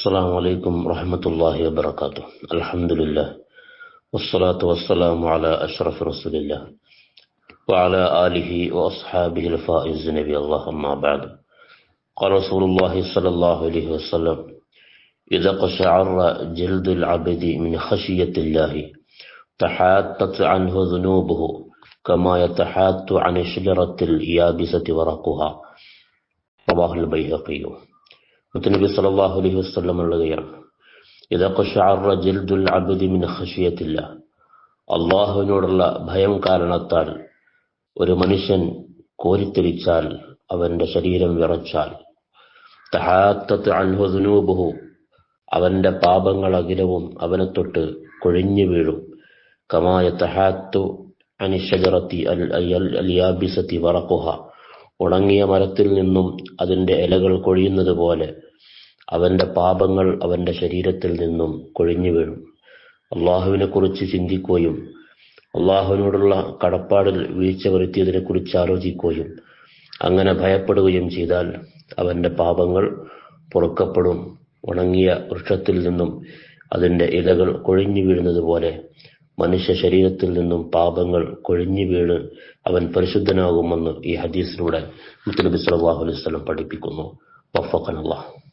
السلام عليكم ورحمة الله وبركاته. الحمد لله. والصلاة والسلام على أشرف رسول الله. وعلى آله وأصحابه الفائز نبي الله أما بعد. قال رسول الله صلى الله عليه وسلم إذا قشعر جلد العبد من خشية الله تحاتت عنه ذنوبه كما يتحات عن شجرة اليابسة ورقها. رواه البيهقي. മുത്തനബി സല്ലല്ലാഹു അലൈഹി ജൽദുൽ അബ്ദി മിൻ അള്ളാഹുവിനോടുള്ള ഭയം കാരണത്താൽ ഒരു മനുഷ്യൻ കോരിത്തെരിച്ചാൽ അവന്റെ ശരീരം വിറച്ചാൽ തഹാത്തത്ത് അൻഹു ദുനൂബുഹു അവന്റെ പാപങ്ങൾ അഖിലവും അവനെ തൊട്ട് കൊഴിഞ്ഞു വീഴും. കമായ തഹാത്തു അനിഷജറത്തി അൽ അൽ അലിയാബിസത്തി വറക്കുഹ ഉണങ്ങിയ മരത്തിൽ നിന്നും അതിന്റെ ഇലകൾ കൊഴിയുന്നത് പോലെ അവന്റെ പാപങ്ങൾ അവന്റെ ശരീരത്തിൽ നിന്നും കൊഴിഞ്ഞു വീഴും. അള്ളാഹുവിനെ കുറിച്ച് ചിന്തിക്കുകയും അള്ളാഹുവിനോടുള്ള കടപ്പാടിൽ വീഴ്ച വരുത്തിയതിനെ കുറിച്ച് ആലോചിക്കുകയും അങ്ങനെ ഭയപ്പെടുകയും ചെയ്താൽ അവന്റെ പാപങ്ങൾ പൊറുക്കപ്പെടും. ഉണങ്ങിയ വൃക്ഷത്തിൽ നിന്നും അതിന്റെ ഇലകൾ കൊഴിഞ്ഞു വീഴുന്നത് പോലെ മനുഷ്യ ശരീരത്തിൽ നിന്നും പാപങ്ങൾ കൊഴിഞ്ഞു വീണ് അവൻ പരിശുദ്ധനാകുമെന്ന് ഈ ഹദീസിലൂടെ മുത്തലബി സല്ലല്ലാഹു അലൈഹി വസല്ലം പഠിപ്പിക്കുന്നു. വഫഖനല്ലാഹ്.